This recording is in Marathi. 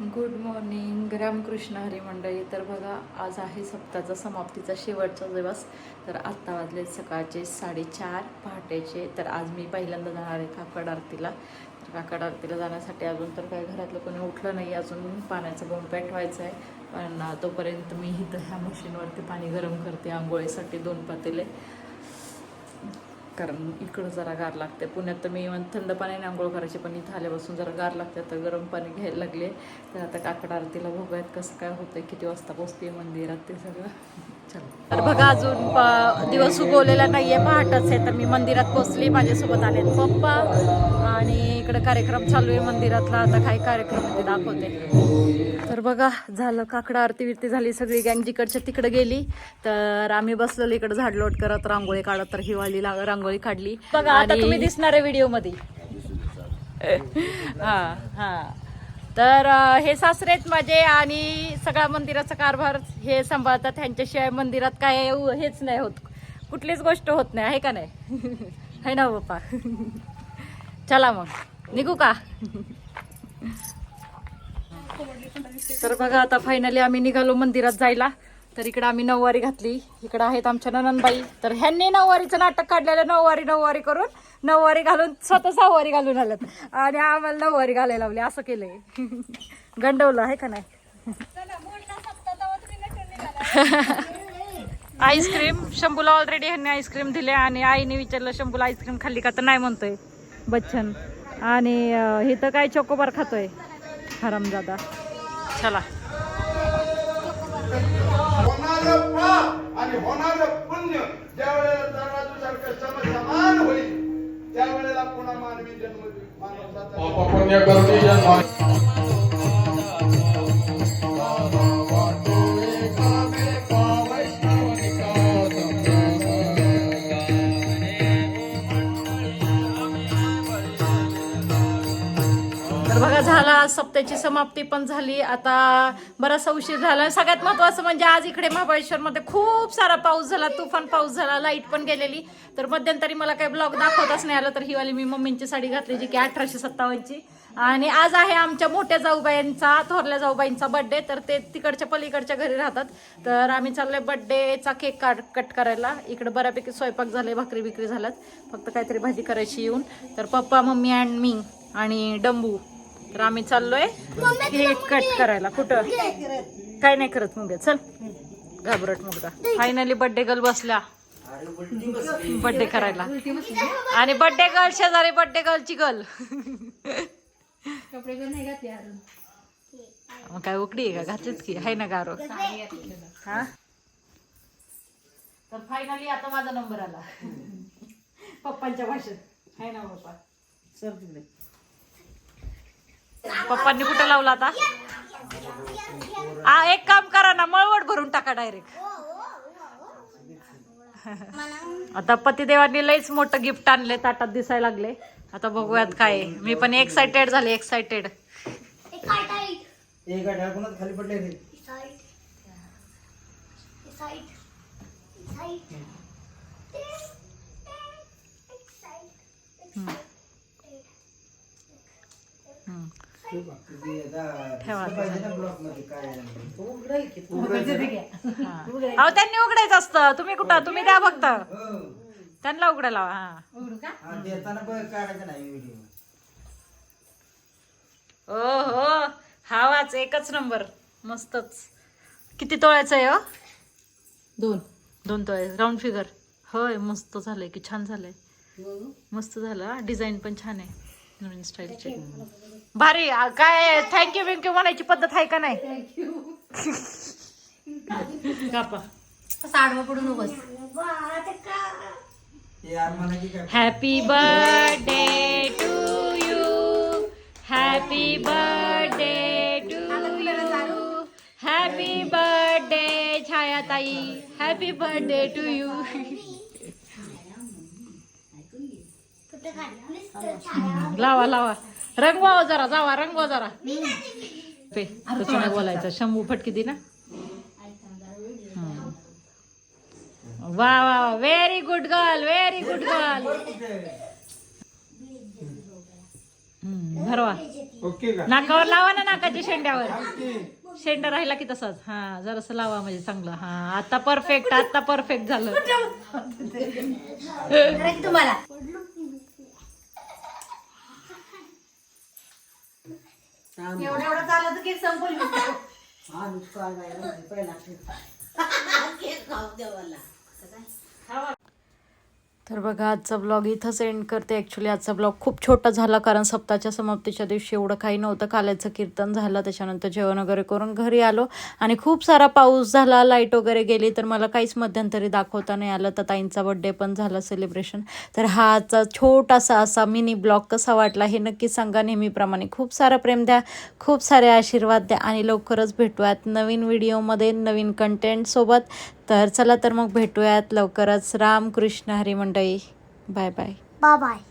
गुड मॉर्निंग रामकृष्ण हरी मंडळी तर बघा आज आहे सप्ताहाचा समाप्तीचा शेवटचा दिवस. तर आत्ता वाजले सकाळचे साडेचार पहाटेचे. तर आज मी पहिल्यांदा जाणार आहे काकड आरतीला. तर काकड आरतीला जाण्यासाठी अजून तर काही घरातलं कोणी उठलं नाही. अजून पाण्याचं बंब पेटवायचं आहे. पण तोपर्यंत मी इथं ह्या मशीनवरती पाणी गरम करते आंघोळीसाठी दोन पातेले. कारण इकडं जरा गार लागते. पुण्यात तर मी इव्हन थंड पाण्याने आंघोळ करायची पण इथं आल्यापासून जरा गार लागते. तर गरम पाणी घ्यायला लागले. तर आता काकड आरतीला भोगायत कसं काय होतं किती वाजता पोचते मंदिरात ते सगळं. तर बघा अजून प- दिवस उगवलेला नाहीये पहाटच आहे तर मी मंदिरात पोचली माझ्यासोबत आले पप्पा. आणि इकडे कार्यक्रम चालू आहे मंदिरातला आता काय कार्यक्रम ते दाखवते. तर बघा झालं काकडा आरती विरती झाली सगळी गँग जिकडच्या तिकडे गेली. तर आम्ही बसलेलो इकडे झाडलोट करत रांगोळी काढत तर हिवाळी ला- रांगोळी काढली. बघा आता तुम्ही दिसणार आहे व्हिडिओमध्ये. हा हा. तर हे सासरेच माझे आणि सगळा मंदिराचा कारभार हे सांभाळतात. ह्यांच्याशिवाय मंदिरात काय हेच नाही होत. कुठलीच गोष्ट होत नाही. आहे का नाही? है ना हो, बाप्पा चला मग. निघू का? तर बघा आता फायनली आम्ही निघालो मंदिरात जायला. तर इकडं आम्ही नऊवारी घातली. इकडं आहेत आमच्या ननंदबाई. तर ह्यांनी नऊवारीचं नाटक काढलेलं नऊवारी नऊवारी करून नऊवारी घालून स्वतः सहावारी घालून आलं आणि आम्हाला नऊवारी घालायला लावली असं केलंय. गंडवलं आहे का नाही? आईस्क्रीम शंभूला ऑलरेडी ह्यांनी आईस्क्रीम दिले आणि आईने विचारलं शंभूला आईस्क्रीम खाल्ली का? तर नाही म्हणतोय बच्चन. आणि हे तर काय चोकोबार खातोय. हरामजादा. चला. होणारं पाप आणि होणारं पुण्य ज्या वेळेला तराजूसारखं सम समान होईल त्यावेळेला पुन्हा मानवी जन्म मानवताचा तर बघा झाला आज सप्त्याची समाप्ती पण झाली. आता बराचसा उशीर झाला. सगळ्यात महत्वाचं म्हणजे आज इकडे महाबळेश्वरमध्ये खूप सारा पाऊस झाला. तुफान पाऊस झाला लाइट पण गेलेली. तर मध्यंतरी मला काही ब्लॉग दाखवताच नाही आलं तर ही वाली मी मम्मींची साडी घातली जी की अठराशे सत्तावन्नची. आणि आज आहे आमच्या मोठ्या जाऊबाईंचा थोरल्या जाऊबाईंचा बड्डे तर ते तिकडच्या पलीकडच्या घरी राहतात. तर आम्ही चाललोय बड्डेचा केक काट कट करायला. इकडे बऱ्यापैकी स्वयंपाक झाले भाकरी बिकरी झाल्यात. फक्त काहीतरी भाजी करायची येऊन. तर पप्पा मम्मी अँड मी आणि डंबू. तर आम्ही चाललोय केक कट करायला. कुठं? काय नाही करत मुगे चल. घाबरट मुगदा फायनली बर्थडे गर्ल बसल्या बर्थडे करायला. आणि बर्थडे गर्ल शेजारी बर्थडे गर्लची गर्ल मग काय उकडी आहे का? घातलीच की. हाय ना गारो. हा? तर फायनली आता माझा नंबर आला. पप्पांच्या भाषेत. हाय ना पप्पा. सर तिकडे. पप्पांनी कुठं लावला आता? आ, एक काम करा ना मळवट भरून टाका डायरेक्ट आता पतिदेवांनी लईच मोठं गिफ्ट आणले ताटात दिसायला लागले. आता बघूयात काय. मी पण एक्साइटेड झाले एक्साइटेड एक ढाकूनच खाली पडले ठेवा. पाहिजे ना ब्लॉकमध्ये काय अहो त्यांनी उघडायचं असतं. तुम्ही कुठं? तुम्ही द्या फक्त. त्यांना उघडायला लावा, हा. हा, हो हावाच एकच नंबर. मस्तच. किती तोळ्याचं आहे हो? दोन. दोन तोळे. राऊंड फिगर होय मस्त झालंय की छान झालंय. मस्त झालं डिझाईन पण छान आहे. नवीन स्टाईलचे भारी आ, काय थँक्यू बिंक्यू म्हणायची पद्धत आहे का नाही? कापा. हे यार म्हणा की काय? Happy birthday to you happy birthday to you happy birthday छायाताई. Happy birthday to you लावा लावा. रंगवा जरा जावा रंगवा जरा. पे तसं नाही बोलायचं. शंभू फटकी दे ना. वा वा very good girl very good girl भरवा. नाकावर लावा ना नाकाच्या शेंड्यावर. शेंड राहिला की तसाच. हा जरासं लावा म्हणजे चांगलं. हा आता परफेक्ट आता परफेक्ट झालं. तुम्हाला. एवढं एवढं चाललं तर केक संपल हा ना, पहिला केक खाऊ दे मला. तर बघा आजचा ब्लॉग इथंच एंड करते. ॲक्च्युली आजचा ब्लॉग खूप छोटा झाला कारण सप्ताहाच्या समाप्तीच्या दिवशी एवढं काही नव्हतं. काल्याचं कीर्तन झालं त्याच्यानंतर जेवण वगैरे करून घरी आलो. आणि खूप सारा पाऊस झाला लाइट वगैरे गेली तर मला काहीच मध्यंतरी दाखवता नाही आलं. तर ताईंचा बड्डे पण झाला सेलिब्रेशन तर हा आजचा छोटासा असा मिनी ब्लॉग कसा वाटला हे नक्की सांगा. नेहमीप्रमाणे खूप सारं प्रेम द्या खूप सारे आशीर्वाद द्या आणि लवकरच भेटूयात नवीन व्हिडिओमध्ये नवीन कंटेंटसोबत तर चला तर मग भेटूयात लवकरच. रामकृष्ण हरी मंडळी. Bye bye. Bye bye.